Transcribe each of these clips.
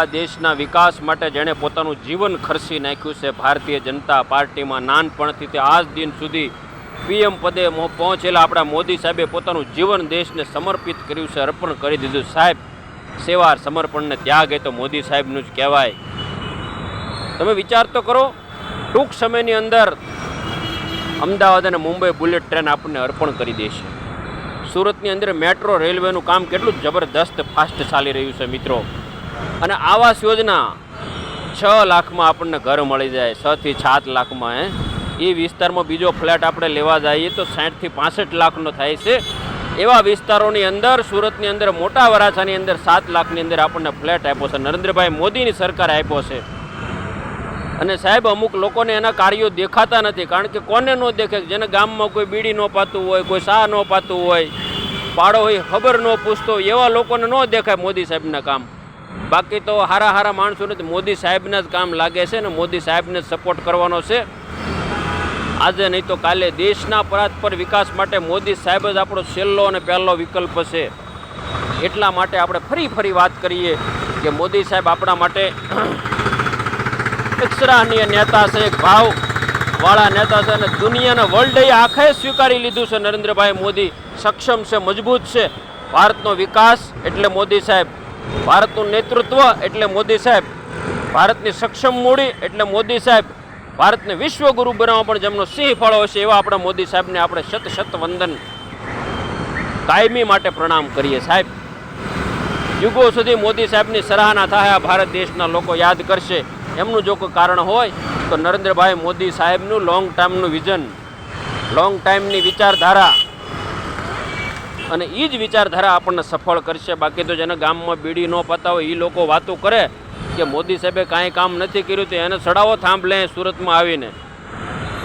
આ દેશના વિકાસ માટે જેણે પોતાનું જીવન ખર્ચી નાખ્યું છે, ભારતીય જનતા પાર્ટીમાં નાનપણથી તે આજ દિન સુધી પીએમ પદે પહોંચેલા આપણા મોદી સાહેબે પોતાનું જીવન દેશને સમર્પિત કર્યું છે, અર્પણ કરી દીધું. સાહેબ, સેવા સમર્પણને ત્યાગ એ તો મોદી સાહેબનું જ કહેવાય. તમે વિચાર તો કરો, ટૂંક સમયની અંદર અમદાવાદ અને મુંબઈ બુલેટ ટ્રેન આપણને અર્પણ કરી દેશે. સુરતની અંદર મેટ્રો રેલવેનું કામ કેટલું જબરદસ્ત, ફાસ્ટ ચાલી રહ્યું છે મિત્રો. અને આવાસ યોજના છ લાખમાં આપણને ઘર મળી જાય છથી સાત લાખમાં, હે? એ વિસ્તારમાં બીજો ફ્લેટ આપણે લેવા જઈએ તો સાઠથી પાસઠ લાખનો થાય છે. એવા વિસ્તારોની અંદર, સુરતની અંદર, મોટા વરાછાની અંદર સાત લાખની અંદર આપણને ફ્લેટ આપ્યો છે. નરેન્દ્રભાઈ મોદીની સરકારે આપ્યો છે. અને સાહેબ, અમુક લોકોને એના કાર્યો દેખાતા નથી, કારણ કે કોને ન દેખે? જેને ગામમાં કોઈ બીડી ન પાતું હોય, કોઈ શાહ ન પાતું હોય પાડો હોય ખબર ન પૂછતો એવા લોકોને ન દેખાય મોદી સાહેબના કામ. બાકી તો હારા હારા માણસોને તો મોદી સાહેબના જ કામ લાગે છે ને મોદી સાહેબને જ સપોર્ટ કરવાનો છે. આજે નહીં તો કાલે દેશના પરાત પર વિકાસ માટે મોદી સાહેબ જ આપણો છેલ્લો અને પહેલો વિકલ્પ છે. એટલા માટે આપણે ફરી ફરી વાત કરીએ કે મોદી સાહેબ આપણા માટે એક સરાહનીય નેતા છે, એક ભાવ વાળા નેતા છે અને દુનિયાના વર્લ્ડે આખે સ્વીકારી લીધું છે નરેન્દ્રભાઈ મોદી. સક્ષમ છે, મજબૂત છે. ભારતનો વિકાસ એટલે મોદી સાહેબ ભારતનું નેતૃત્વ એટલે મોદી સાહેબ. ભારતની સક્ષમ મૂડી એટલે મોદી સાહેબ. ભારતને વિશ્વગુરુ બનાવવા પણ જેમનો સિંહ ફાળો હશે એવા આપણા મોદી સાહેબને આપણે શત શત વંદન કાયમી માટે પ્રણામ કરીએ સાહેબ. યુગો સુધી મોદી સાહેબની સરાહના થાય, આ ભારત દેશના લોકો યાદ કરશે. એમનું જો કોઈ કારણ હોય, તો નરેન્દ્રભાઈ મોદી સાહેબનું લોંગ ટાઈમનું વિઝન લોંગ ટાઈમની વિચારધારા અને એ જ વિચારધારા આપણને સફળ કરશે. બાકી તો જેને ગામમાં બીડી ન પતા હોય એ લોકો વાતો કરે કે મોદી સાહેબે કાંઈ કામ નથી કર્યું તો એને ચડાવો થાંભલે સુરતમાં આવીને.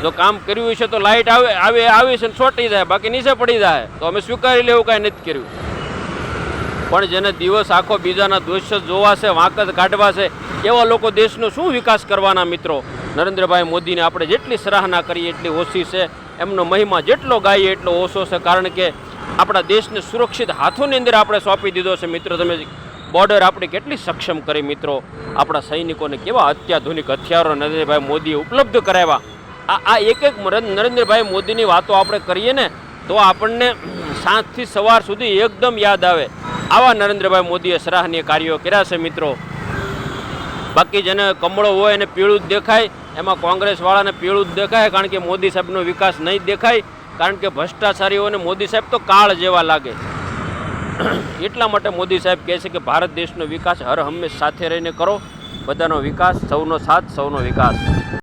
જો કામ કર્યું છે તો લાઇટ આવે આવે, આવી છે છોટી જાય, બાકી નીચે પડી જાય. તો અમે સ્વીકારી લેવું કાંઈ નથી કર્યું. પણ જેને દિવસ આખો બીજાના દોષ જોવાશે જોવા છે, વાંક કાઢવા છે, એવા લોકો દેશનો શું વિકાસ કરવાના મિત્રો? નરેન્દ્રભાઈ મોદીને આપણે જેટલી સરાહના કરીએ એટલી ઓછી છે. એમનો મહિમા જેટલો ગાઈએ એટલો ઓછો છે. કારણ કે આપણા દેશને સુરક્ષિત હાથોની અંદર આપણે સોંપી દીધો છે. મિત્રો, તમે બોર્ડર આપણી કેટલી સક્ષમ કરી મિત્રો? આપણા સૈનિકોને કેવા અત્યાધુનિક હથિયારો નરેન્દ્રભાઈ મોદીએ ઉપલબ્ધ કરાવ્યા? આ આ એક એક નરેન્દ્રભાઈ મોદીની વાતો આપણે કરીએ ને, તો આપણને સાંજથી સવાર સુધી એકદમ યાદ આવે. આવા નરેન્દ્રભાઈ મોદીએ સરાહનીય કાર્યો કર્યા છે મિત્રો. બાકી જેને કમળો હોય એને પીળું જ દેખાય, એમાં કોંગ્રેસવાળાને પીળું જ દેખાય, કારણ કે મોદી સાહેબનો વિકાસ નહીં દેખાય. કારણ કે ભ્રષ્ટાચારીઓને મોદી સાહેબ તો કાળ જેવા લાગે. એટલા માટે મોદી સાહેબ કહે છે કે ભારત દેશનો વિકાસ હર હંમેશ સાથે રહીને કરો. બધાનો વિકાસ સૌનો સાથ, સૌનો વિકાસ.